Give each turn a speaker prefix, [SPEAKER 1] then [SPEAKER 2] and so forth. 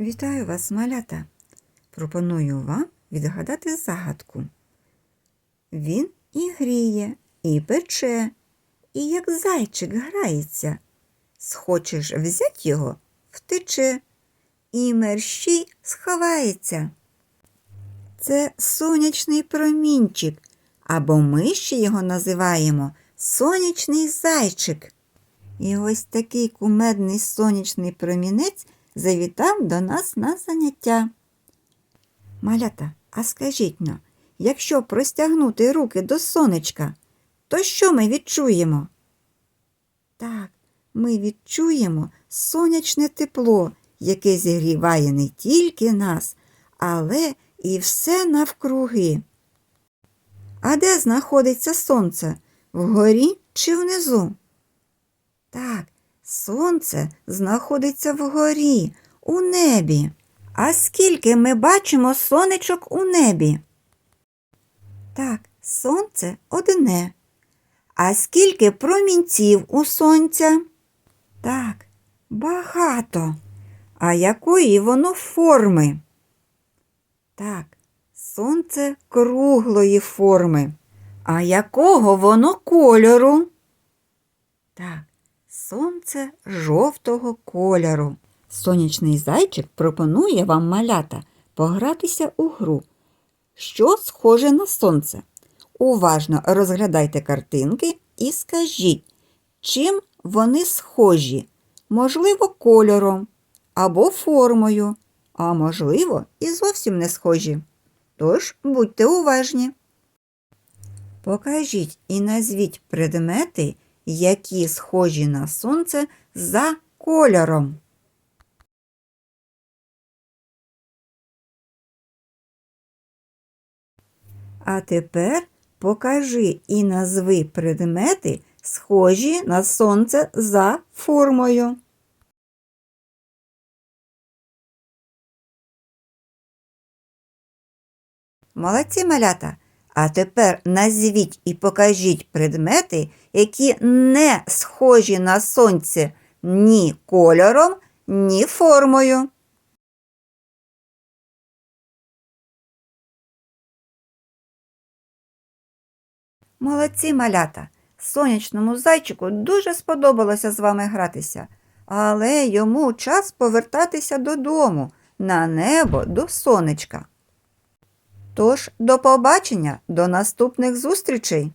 [SPEAKER 1] Вітаю вас, малята! Пропоную вам відгадати загадку. Він і гріє, і пече, і як зайчик грається. Схочеш взять його, втече, і мерщій сховається. Це сонячний промінчик, або ми ще його називаємо сонячний зайчик. І ось такий кумедний сонячний промінець завітав до нас на заняття. Малята, а скажіть но, якщо простягнути руки до сонечка, то що ми відчуємо? Так, ми відчуємо сонячне тепло, яке зігріває не тільки нас, але і все навкруги. А де знаходиться сонце? Вгорі чи внизу? Так, сонце знаходиться вгорі, у небі. А скільки ми бачимо сонечок у небі? Так, сонце одне. А скільки промінців у сонця? Так, багато. А якої воно форми? Так, сонце круглої форми. А якого воно кольору? Так, сонце жовтого кольору. Сонячний зайчик пропонує вам малята погратися у гру. Що схоже на сонце? Уважно розглядайте картинки і скажіть, чим вони схожі? Можливо, кольором або формою, а можливо, і зовсім не схожі. Тож будьте уважні. Покажіть і назвіть предмети, які схожі на сонце за кольором. А тепер покажи і назви предмети, схожі на сонце за формою. Молодці малята. А тепер назвіть і покажіть предмети, які не схожі на сонце ні кольором, ні формою. Молодці малята. Сонячному зайчику дуже сподобалося з вами гратися, але йому час повертатися додому, на небо до сонечка. Тож, до побачення, до наступних зустрічей!